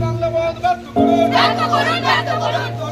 বাংলা বন্ধ করুন। করুন করুন।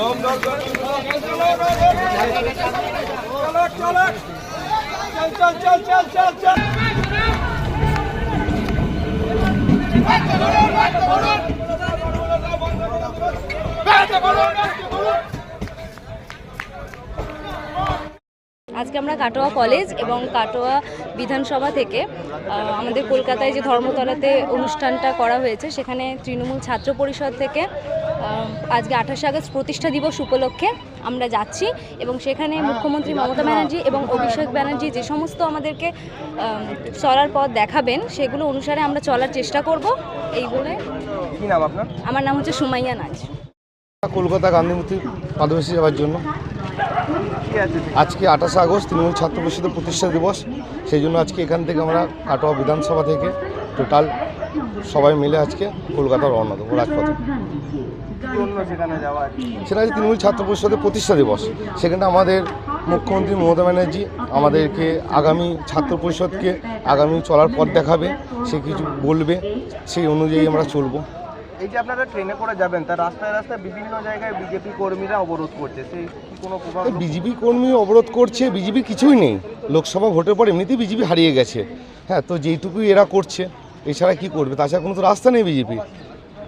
Çalak çalak. Çal çal çal çal çal çal. Bak da balon, bak da balon. Bak da balon, bak da balon. আজকে আমরা Katwa college এবং কাটোয়া বিধানসভা থেকে আমাদের কলকাতায় যে ধর্মতলাতে অনুষ্ঠানটা করা হয়েছে সেখানে তৃণমূল ছাত্র পরিষদ থেকে আজকে আঠাশে আগস্ট প্রতিষ্ঠা দিবস উপলক্ষে আমরা যাচ্ছি এবং সেখানে মুখ্যমন্ত্রী মমতা ব্যানার্জি এবং অভিষেক ব্যানার্জি যে সমস্ত আমাদেরকে চলার পথ দেখাবেন সেগুলো অনুসারে আমরা চলার চেষ্টা করব। এই বলে কি নাম আপনার? আমার নাম হচ্ছে সুমাইয়া নাজ। কলকাতা গান্ধী মূর্তি পাদবেশী যাওয়ার জন্য। আজকে আঠাশে আগস্ট তৃণমূল ছাত্র পরিষদের প্রতিষ্ঠা দিবস। সেই জন্য আজকে এখান থেকে আমরা কাটোয়া বিধানসভা থেকে টোটাল সবাই মিলে আজকে কলকাতা রওনা দেবো, রাজপথে। সেটা হচ্ছে তৃণমূল ছাত্র পরিষদের প্রতিষ্ঠা দিবস। সেখানে আমাদের মুখ্যমন্ত্রী মমতা ব্যানার্জি আমাদেরকে আগামী ছাত্র পরিষদকে আগামী চলার পথ দেখাবে, সে কিছু বলবে, সেই অনুযায়ী আমরা চলবো। এই যে আপনারা ট্রেনে করে যাবেন তার রাস্তায় রাস্তায় বিভিন্ন জায়গায় বিজেপি কর্মীরা অবরোধ করছে সেই কি কোনো প্রভাব বিজেপি কর্মী অবরোধ করছে বিজেপি কিছুই নেই। লোকসভা ভোটের পর এমনিতেই বিজেপি হারিয়ে গেছে। হ্যাঁ তো যেইটুকুই এরা করছে এছাড়া কি করবে? তাছাড়া কোনো তো রাস্তা নেই বিজেপি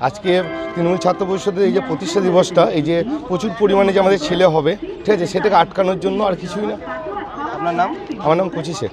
আজকে তৃণমূল ছাত্র পরিষদের এই যে প্রতিষ্ঠা দিবসটা এই যে প্রচুর পরিমাণে যে আমাদের ছেলে হবে ঠিক আছে সেটাকে আটকানোর জন্য আর কিছুই না। আপনার নাম? আমার নাম কুচি শেখ।